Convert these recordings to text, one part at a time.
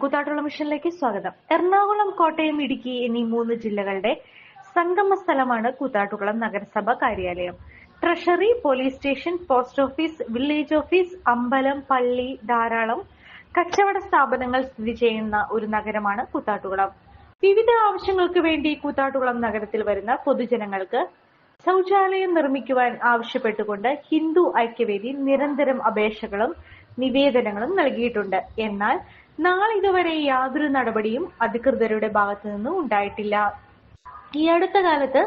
കൂത്താട്ടുള്ള മിഷനിലേക്ക് സ്വാഗതം. എറണാകുളം കോട്ടയം ഇടുക്കി എന്നീ മൂന്ന് ജില്ലകളുടെ സംഗമ സ്ഥലമാണ് കൂത്താട്ടുകുളം നഗരസഭ കാര്യാലയം. Treasury police station post office village office അമ്പലം പള്ളി ധാരാളം കച്ചവട സ്ഥാപനങ്ങൾ സ്ഥിതി ചെയ്യുന്ന ഒരു നഗരമാണ് കൂത്താട്ടുകുളം. വിവിധ ആവശ്യങ്ങൾക്ക് വേണ്ടി കൂത്താട്ടുകുളം നഗരത്തിൽ വരുന്ന പൊതുജനങ്ങൾക്ക് ശൗചാലയം നിർമ്മിക്കുവാൻ ആവശ്യപ്പെട്ടുകൊണ്ട് ഹിന്ദു ഐക്യവേദി നിരന്തരം അപേക്ഷകളും നിവേദനങ്ങളും നൽകിയിട്ടുണ്ട്. എന്നാൽ നാളിതുവരെ യാതൊരു നടപടിയും അധികൃതരുടെ ഭാഗത്തു നിന്നും ഉണ്ടായിട്ടില്ല. ഈ അടുത്ത കാലത്ത്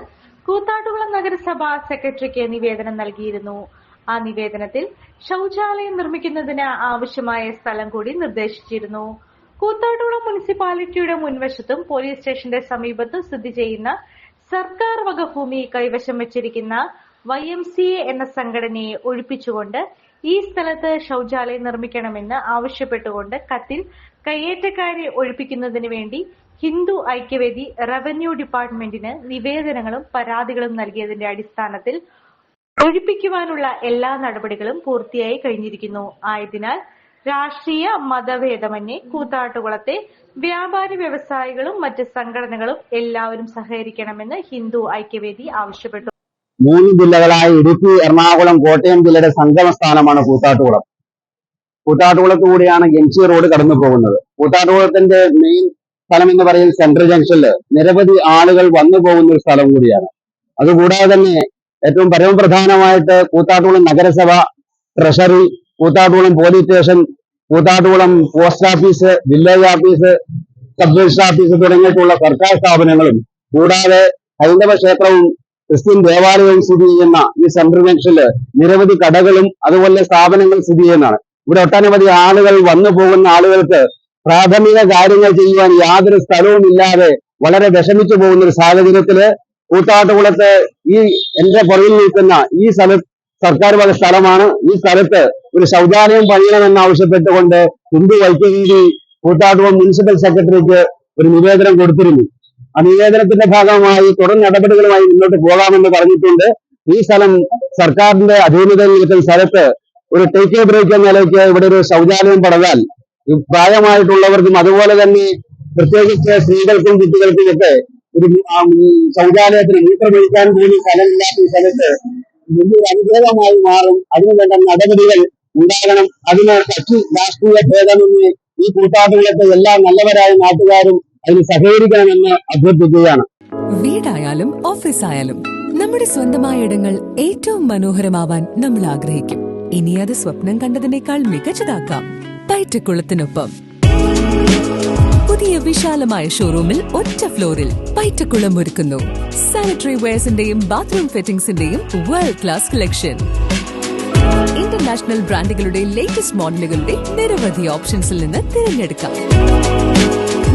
കൂത്താട്ടുകുളം നഗരസഭ സെക്രട്ടറിക്ക് നിവേദനം നൽകിയിരുന്നു. ആ നിവേദനത്തിൽ ശൗചാലയം നിർമ്മിക്കുന്നതിന് ആവശ്യമായ സ്ഥലം കൂടി നിർദ്ദേശിച്ചിരുന്നു. കൂത്താട്ടുകുളം മുനിസിപ്പാലിറ്റിയുടെ മുൻവശത്തും പോലീസ് സ്റ്റേഷന്റെ സമീപത്തും സ്ഥിതി ചെയ്യുന്ന സർക്കാർ വക ഭൂമി കൈവശം വെച്ചിരിക്കുന്ന വൈ എം സി എ എന്ന സംഘടനയെ ഒഴിപ്പിച്ചുകൊണ്ട് ഈ സ്ഥലത്ത് ശൗചാലയം നിർമ്മിക്കണമെന്ന് ആവശ്യപ്പെട്ടുകൊണ്ട് കത്തിൽ കയ്യേറ്റക്കാരെ ഒഴിപ്പിക്കുന്നതിന് വേണ്ടി ഹിന്ദു ഐക്യവേദി റവന്യൂ ഡിപ്പാർട്ട്മെന്റിന് നിവേദനങ്ങളും പരാതികളും നൽകിയതിന്റെ അടിസ്ഥാനത്തിൽ ഒഴിപ്പിക്കുവാനുള്ള എല്ലാ നടപടികളും പൂർത്തിയായി കഴിഞ്ഞിരിക്കുന്നു. ആയതിനാൽ രാഷ്ട്രീയ മതഭേദമന്യേ കൂത്താട്ടുകുളത്തെ വ്യാപാരി വ്യവസായികളും മറ്റ് സംഘടനകളും എല്ലാവരും സഹകരിക്കണമെന്ന് ഹിന്ദു ഐക്യവേദി ആവശ്യപ്പെട്ടു. മൂന്ന് ജില്ലകളായ ഇടുക്കി എറണാകുളം കോട്ടയം ജില്ലയുടെ സംഗമ സ്ഥാനമാണ് കൂത്താട്ടുകുളം. കൂത്താട്ടുകുളത്തു കൂടിയാണ് എംസി റോഡ് കടന്നു പോകുന്നത്. കൂത്താട്ടുകുളത്തിന്റെ മെയിൻ സ്ഥലം എന്ന് പറയുന്നത് സെൻട്രൽ ജംഗ്ഷനിൽ നിരവധി ആളുകൾ വന്നു പോകുന്ന ഒരു സ്ഥലം കൂടിയാണ്. അതുകൂടാതെ തന്നെ ഏറ്റവും പരമപ്രധാനമായിട്ട് കൂത്താട്ടുകുളം നഗരസഭ treasury Koothattukulam police station Koothattukulam post office village office sub register office തുടങ്ങിയിട്ടുള്ള സർക്കാർ സ്ഥാപനങ്ങളും കൂടാതെ ഹൈന്ദവ ക്ഷേത്രവും ക്രിസ്ത്യൻ ദേവാലയവും സ്ഥിതി ചെയ്യുന്ന ഈ സെൻട്രൽ ജംഗ്ഷനിൽ നിരവധി കടകളും അതുപോലെ സ്ഥാപനങ്ങൾ സ്ഥിതി ചെയ്യുന്നതാണ്. ഇവിടെ ഒട്ടനവധി ആളുകൾ വന്നു പോകുന്ന ആളുകൾക്ക് പ്രാഥമിക കാര്യങ്ങൾ ചെയ്യുവാൻ യാതൊരു സ്ഥലവും ഇല്ലാതെ വളരെ വിഷമിച്ചു പോകുന്ന ഒരു സാഹചര്യത്തിൽ കൂത്താട്ടുകുളത്ത് ഈ എന്റെ പുറകിൽ നിൽക്കുന്ന ഈ സ്ഥല സർക്കാർ വക സ്ഥലമാണ്. ഈ സ്ഥലത്ത് ഒരു ശൗചാലയം പണിയണമെന്ന് ആവശ്യപ്പെട്ടുകൊണ്ട് ഹിന്ദു ഐക്യവേദി കൂത്താട്ടുകുളം മുനിസിപ്പൽ സെക്രട്ടറിക്ക് ഒരു നിവേദനം കൊടുത്തിരുന്നു. നിവേദനത്തിന്റെ ഭാഗമായി തുടർ നടപടികളുമായി മുന്നോട്ട് പോകാമെന്ന് പറഞ്ഞിട്ടുണ്ട്. ഈ സ്ഥലം സർക്കാരിന്റെ അധീനതയിൽ നിൽക്കുന്ന സ്ഥലത്ത് ഒരു ടേക്ക് എ ബ്രേക്ക് എന്ന നിലയ്ക്ക് ഇവിടെ ഒരു ശൗചാലയം പടതാൽ പ്രായമായിട്ടുള്ളവർക്കും അതുപോലെ തന്നെ പ്രത്യേകിച്ച് സ്ത്രീകൾക്കും കുട്ടികൾക്കും ഒക്കെ ഒരു ശൗചാലയത്തിന് മൂത്രമൊഴിക്കാൻ പോലും സ്ഥലമില്ലാത്ത സ്ഥലത്ത് വലിയൊരു അനുഗ്രഹമായി മാറും. അതിനു വേണ്ട നടപടികൾ ഉണ്ടാകണം. അതിന് കക്ഷി രാഷ്ട്രീയ ഭേദമെന്ന് ഈ കൂട്ടാട്ടുകളൊക്കെ എല്ലാ നല്ലവരായ നാട്ടുകാരും അതിന് സഹകരിക്കണമെന്ന് അഭ്യർത്ഥിക്കുകയാണ്. വീടായാലും ഓഫീസായാലും നമ്മുടെ സ്വന്തമായ ഇടങ്ങൾ ഏറ്റവും മനോഹരമാവാൻ നമ്മൾ ആഗ്രഹിക്കും. ഇനി അത് സ്വപ്നം കണ്ടതിനേക്കാൾ മികച്ചതാക്കാം. പൈറ്റക്കുളത്തിനൊപ്പം. പുതിയ വിശാലമായ ഷോറൂമിൽ ഒറ്റ ഫ്ലോറിൽ പൈറ്റക്കുളം ഒരുക്കുന്നു. സാനിറ്ററി വെയർസിന്റെയും ബാത്റൂം ഫിറ്റിംഗ്സിന്റെയും വേൾഡ് ക്ലാസ് കളക്ഷൻ ഇന്റർനാഷണൽ ബ്രാൻഡുകളുടെ ലേറ്റസ്റ്റ് മോഡലുകളുടെ നിരവധി ഓപ്ഷൻസിൽ നിന്ന് തിരഞ്ഞെടുക്കാം.